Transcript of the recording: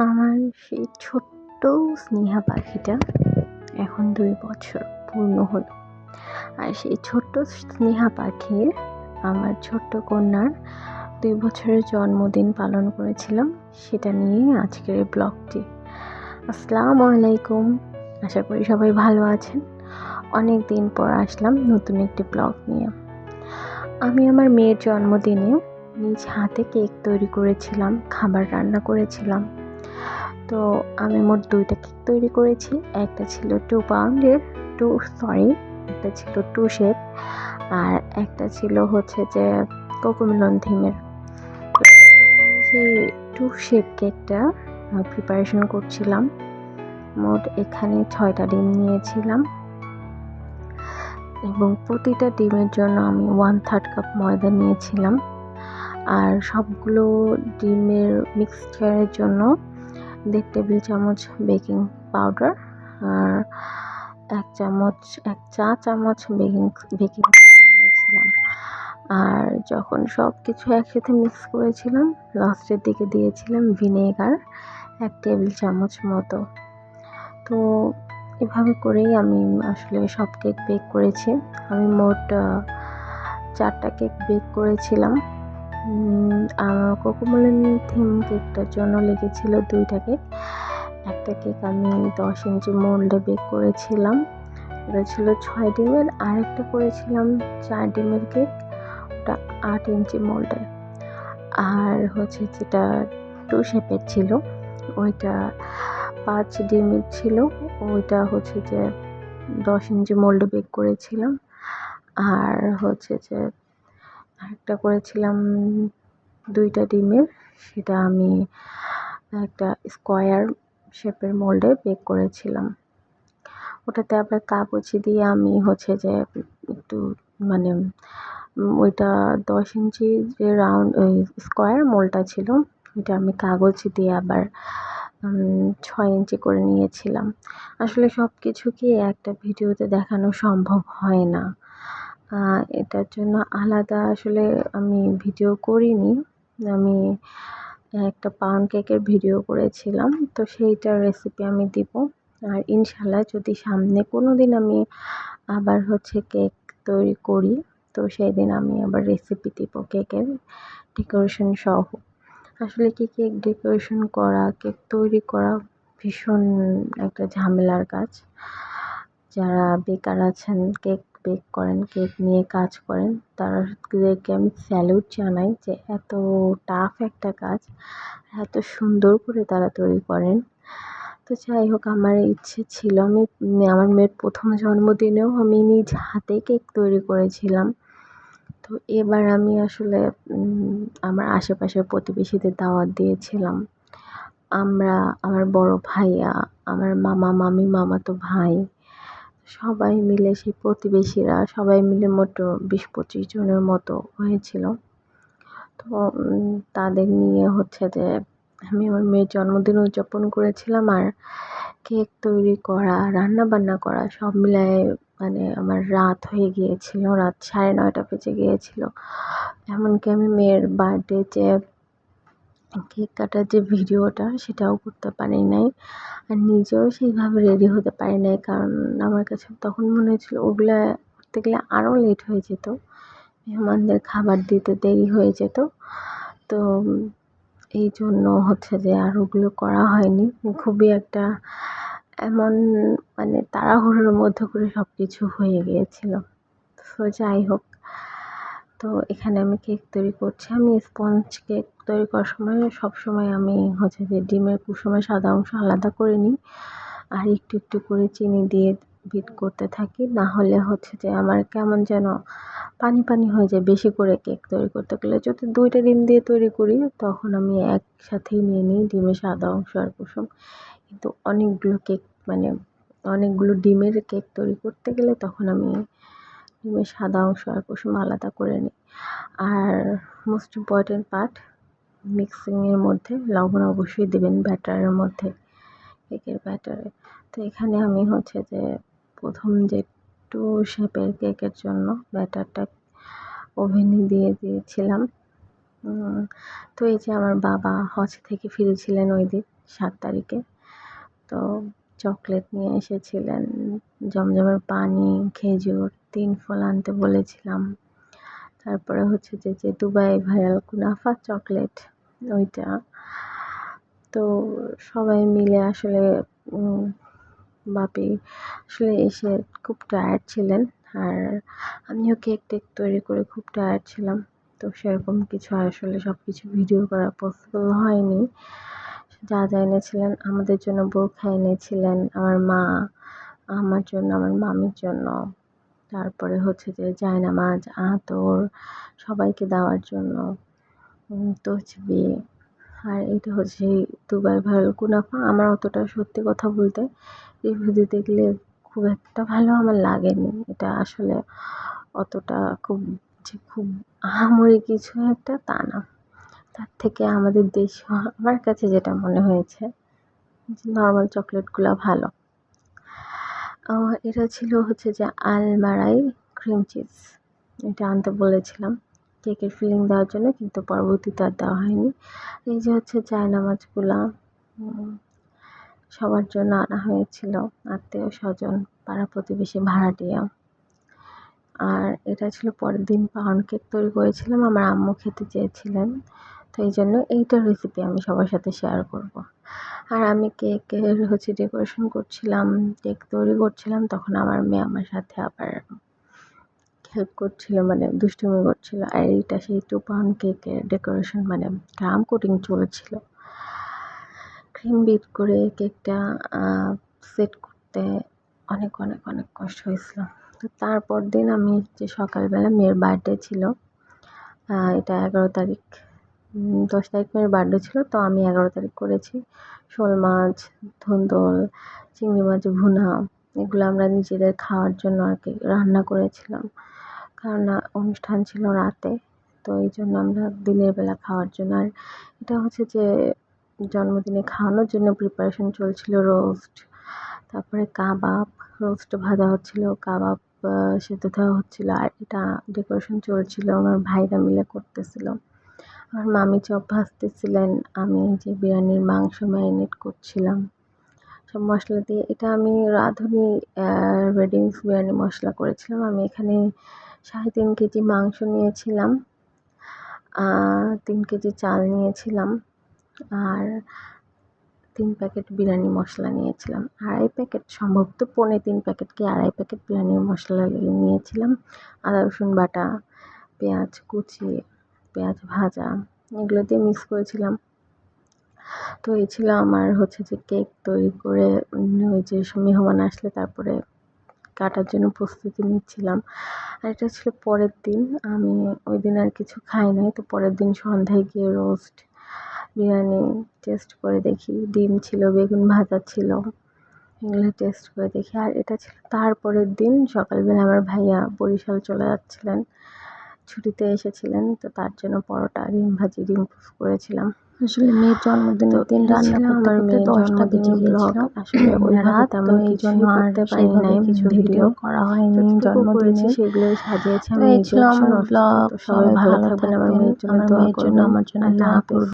আমার সেই ছোট্ট স্নেহা পাখিটা এখন দুই বছর পূর্ণ হলো। আর সেই ছোট্ট স্নেহা পাখির আমার ছোট্ট কন্যার দুই বছরের জন্মদিন পালন করেছিলাম, সেটা নিয়ে আজকের এই ব্লগটি। আসসালামু আলাইকুম। আশা করি সবাই ভালো আছেন। অনেক দিন পর আসলাম নতুন একটি ব্লগ নিয়ে। আমি আমার মেয়ের জন্মদিনে নিজ হাতে কেক তৈরি করেছিলাম, খাবার রান্না করেছিলাম। তো আমি মোট দুইটা কেক তৈরি করেছি। একটা ছিল টু পাউন্ডের টু সরি একটা ছিল টু শেপ আর একটা ছিল হচ্ছে যে কোকোমিলন থিমের সেই টু শেপ কেকটা প্রিপারেশন করছিলাম। মোট এখানে ছয়টা ডিম নিয়েছিলাম। এবং প্রতিটা ডিমের জন্য আমি ওয়ান থার্ড কাপ ময়দা নিয়েছিলাম। আর সবগুলো ডিমের মিক্সচারের জন্য দেড় টেবিল চামচ বেকিং পাউডার আর এক চামচ, এক চা চামচ বেকিং বেকিং দিয়েছিলাম আর যখন সব কিছু একসাথে মিক্স করেছিলাম, লাস্টের দিকে দিয়েছিলাম ভিনেগার এক টেবিল চামচ মতো। তো এভাবে করেই আমি আসলে সব কেক বেক করেছি। আমি মোট চারটা কেক বেক করেছিলাম। কোকোমলেন থিম কেকটার জন্য লেগেছিল দুইটা কেক একটা কেক আমি দশ ইঞ্চি মোল্ডে বেক করেছিলাম। ওটা ছিল ছয় ডিমের। আর একটা করেছিলাম চার ডিমের কেক ওটা আট ইঞ্চি মোল্ডে আর হচ্ছে যেটা টু শেপের ছিল, ওইটা পাঁচ ডিমের ছিল। ওইটা হচ্ছে যে দশ ইঞ্চি মোল্ডে বেক করেছিলাম। আর হচ্ছে যে আরেকটা করেছিলাম দুইটা ডিমের, সেটা আমি একটা স্কোয়ার শেপের মোল্ডে বেক করেছিলাম। ওটাতে আবার কাগজি দিয়ে আমি হচ্ছে যে একটু মানে ওইটা দশ ইঞ্চি যে রাউন্ড ওই স্কোয়ার মোলটা ছিল, ওইটা আমি কাগজ দিয়ে আবার ছয় ইঞ্চি করে নিয়েছিলাম। আসলে সব কিছু কি একটা ভিডিওতে দেখানো সম্ভব হয় না। এটার জন্য আলাদা আসলে আমি ভিডিও করিনি। আমি একটা পাউন্ড কেকের ভিডিও করেছিলাম, তো সেইটার রেসিপি আমি দিব। আর ইনশাল্লাহ যদি সামনে কোনো দিন আমি আবার হচ্ছে কেক তৈরি করি, তো সেই দিন আমি আবার রেসিপি দিব কেকের ডেকোরেশন সহ। আসলে কি কেক ডেকোরেশন করা, কেক তৈরি করা ভীষণ একটা ঝামেলার কাজ। যারা বেকার আছেন, কেক বেক করেন কেক নিয়ে কাজ করেন তাদেরকে আমি স্যালুট জানাই যে এত টাফ একটা কাজ, এত সুন্দর করে তারা তৈরি করেন। তো যাই হোক, আমার ইচ্ছে ছিল, আমি, আমার মেয়ের প্রথম জন্মদিনেও আমি নিজ হাতে কেক তৈরি করেছিলাম। তো এবার আমি আসলে আমার আশেপাশের প্রতিবেশীদের দাওয়াত দিয়েছিলাম। আমরা, আমার বড় ভাইয়া, আমার মামা, মামি, মামাতো ভাই সবাই মিলে সেই প্রতিবেশীরা সবাই মিলে মোট বিশ পঁচিশ জনের মতো হয়েছিল। তো তাদের নিয়ে হচ্ছে যে আমি আমার মেয়ের জন্মদিন উদযাপন করেছিলাম আর কেক তৈরি করা রান্না বান্না করা সব মিলায়ে মানে আমার রাত হয়ে গিয়েছিল, রাত সাড়ে নয়টা বেজে গিয়েছিল। এমনকি আমি মেয়ের বার্থডে যে কেক কাটার যে ভিডিওটা সেটাও করতে পারি নাই আর নিজেও সেইভাবে রেডি হতে পারি নাই কারণ আমার কাছে তখন মনে হয়েছিল ওগুলো করতে গেলে আরও লেট হয়ে যেত। মেহমানদের খাবার দিতে দেরি হয়ে যেত। তো এই জন্য হচ্ছে যে আর ওগুলো করা হয়নি। খুবই একটা এমন মানে তাড়াহুড়োর মধ্যে করে সব কিছু হয়ে গিয়েছিল। তো যাই হোক, তো এখানে আমি কেক তৈরি করছি। আমি স্পঞ্জ কেক তৈরি করার সময় সব সময় আমি হচ্ছে যে ডিমের কুসুমের সাদা অংশ আলাদা করে নিই আর একটু একটু করে চিনি দিয়ে বিট করতে থাকি। না হলে হচ্ছে যে আমার কেমন যেন পানি পানি হয়ে যায় বেশি করে কেক তৈরি করতে গেলে। যদি দুইটা ডিম দিয়ে তৈরি করি, তখন আমি একসাথেই নিয়ে নিই ডিমের সাদা অংশ আর কুসুম। কিন্তু অনেকগুলো কেক মানে অনেকগুলো ডিমের কেক তৈরি করতে গেলে তখন আমি ডিমের সাদা অংশ আর কুসুম আলাদা করে নিই। আর মোস্ট ইম্পর্টেন্ট পার্ট মিক্সিংয়ের মধ্যে লবণ অবশ্যই দেবেন ব্যাটারের মধ্যে কেকের ব্যাটারে তো এখানে আমি হচ্ছে যে প্রথম যে টু শেপের কেকের জন্য ব্যাটারটা ওভেনে দিয়ে দিয়েছিলাম। তো এই যে আমার বাবা হজ থেকে ফিরেছিলেন ওই দিন, সাত তারিখে। তো চকলেট নিয়ে এসেছিলেন, জমজমের পানি, খেজুর, তিন ফল আনতে বলেছিলাম। তারপরে হচ্ছে যে যে দুবাই ভাইরাল কুনাফা চকলেট, ওইটা। তো সবাই মিলে আসলে বাপি আসলে এসে খুব টায়ার্ড ছিলেন। আর আমিও কেক টেক তৈরি করে খুব টায়ার্ড ছিলাম। তো সেরকম কিছু আসলে সব কিছু ভিডিও করা পসিবল হয়নি। যা যা এনেছিলেন, আমাদের জন্য বউ বোরখা এনেছিলেন, আমার মা, আমার জন্য, আমার মামির জন্য। তারপরে হচ্ছে যে জায়নামাজ, আতর সবাইকে দেওয়ার জন্য তসবি। আর এটা হচ্ছে দুবাই ভাইরাল কুনাফা। আমার অতটা সত্যি কথা বলতে রিভিউ দিতে গেলে খুব একটা ভালো আমার লাগেনি। এটা আসলে অতটা খুব যে খুব আহামরি কিছু একটা তা না। তার থেকে আমাদের দেশ আমার কাছে যেটা মনে হয়েছে যে নর্মাল চকলেটগুলো ভালো। এটা ছিল হচ্ছে যে আলমারাই ক্রিম চিজ এটা আনতে বলেছিলাম কেকের ফিলিং দেওয়ার জন্য, কিন্তু পরবর্তীতে আর দেওয়া হয়নি। এই যে হচ্ছে জায়নামাজগুলা সবার জন্য আনা হয়েছিল। আত্মীয় স্বজন, পাড়া প্রতিবেশী, ভাড়াটিয়া। আর এটা ছিল পরের দিন পাউন্ড কেক তৈরি করেছিলাম। আমার আম্মু খেতে চেয়েছিলেন। তো এই জন্য এইটার রেসিপি আমি সবার সাথে শেয়ার করব। আর আমি কেকের হচ্ছে ডেকোরেশন করছিলাম কেক তৈরি করছিলাম, তখন আমার মেয়ে আমার সাথে আবার হেল্প করছিল মানে দুষ্টুমি করছিল। আর এইটা সেই টু পাউন্ড কেকের ডেকোরেশন মানে গ্রাম কোটিং চলেছিল। ক্রিম বিট করে কেকটা সেট করতে অনেক অনেক অনেক কষ্ট হয়েছিল। তো তারপর দিন আমি যে সকালবেলা মেয়ের বার্থডে ছিল। এটা এগারো তারিখ। দশ তারিখ মেয়ের বার্থডে ছিল, তো আমি এগারো তারিখ করেছি। শোল মাছ, ধুন্দল, চিংড়ি মাছ, ভুনা, এগুলো আমরা নিজেদের খাওয়ার জন্য আর কি রান্না করেছিলাম। কারণ অনুষ্ঠান ছিল রাতে, তো এই জন্য আমরা দিনের বেলা খাওয়ার জন্য। আর এটা হচ্ছে যে জন্মদিনে খাওয়ানোর জন্য প্রিপারেশন চলছিল রোস্ট তারপরে কাবাব রোস্ট ভাজা হচ্ছিল, কাবাব সেদ্ধ দেওয়া হচ্ছিল, আর এটা ডেকোরেশন চলছিল, আমার ভাইরা মিলে করতেছিল। আমার মামি চপ ভাজতেছিলেন, আমি যে বিরিয়ানির মাংস ম্যারিনেট করছিলাম। সব মশলা দিয়ে, এটা আমি রাঁধুনি রেডিমিক্স বিরিয়ানি মশলা করেছিলাম। আমি এখানে সাড়ে তিন কেজি মাংস নিয়েছিলাম তিন কেজি চাল নিয়েছিলাম, আর তিন প্যাকেট বিরিয়ানি মশলা নিয়েছিলাম। আড়াই প্যাকেট, সম্ভবত পৌনে তিন প্যাকেট কি আড়াই প্যাকেট বিরিয়ানির মশলা নিয়েছিলাম। আদা রসুন বাটা, পেঁয়াজ কুচি পেঁয়াজ ভাজা, এগুলো দিয়ে মিক্স করেছিলাম। তো এই ছিল আমার হচ্ছে যে কেক তৈরি করে ওই যে মেহমান আসলে তারপরে কাটার জন্য প্রস্তুতি নিচ্ছিলাম। আর এটা ছিল পরের দিন, আমি ওই দিন আর কিছু খাই নাই। তো পরের দিন সন্ধ্যায় গিয়ে রোস্ট বিরিয়ানি টেস্ট করে দেখি। ডিম ছিল, বেগুন ভাজা ছিল, এগুলো টেস্ট করে দেখি। আর এটা ছিল তারপরের দিন, সকালবেলা আমার ভাইয়া বরিশাল চলে যাচ্ছিলেন। ছুটিতে এসেছিলেন তো তার জন্য পরোটা ডিম ভাজি ডিম করেছিলাম। আসলে মেয়ের জন্মদিন দিন রান্না আমার দশটা বেজে গিয়েছিল আসলে ওই রাত আমি এই জন্য আনতে পারি নাই কিছু ভিডিও করা হয়নি জন্মদিনে সেগুলো সাজিয়েছি আমি এই ছিল আমার ব্লগ সবাই ভালো থাকবেন আমার মেয়ের জন্য আমার জন্য আমার জন্য আল্লাহ হাফেজ।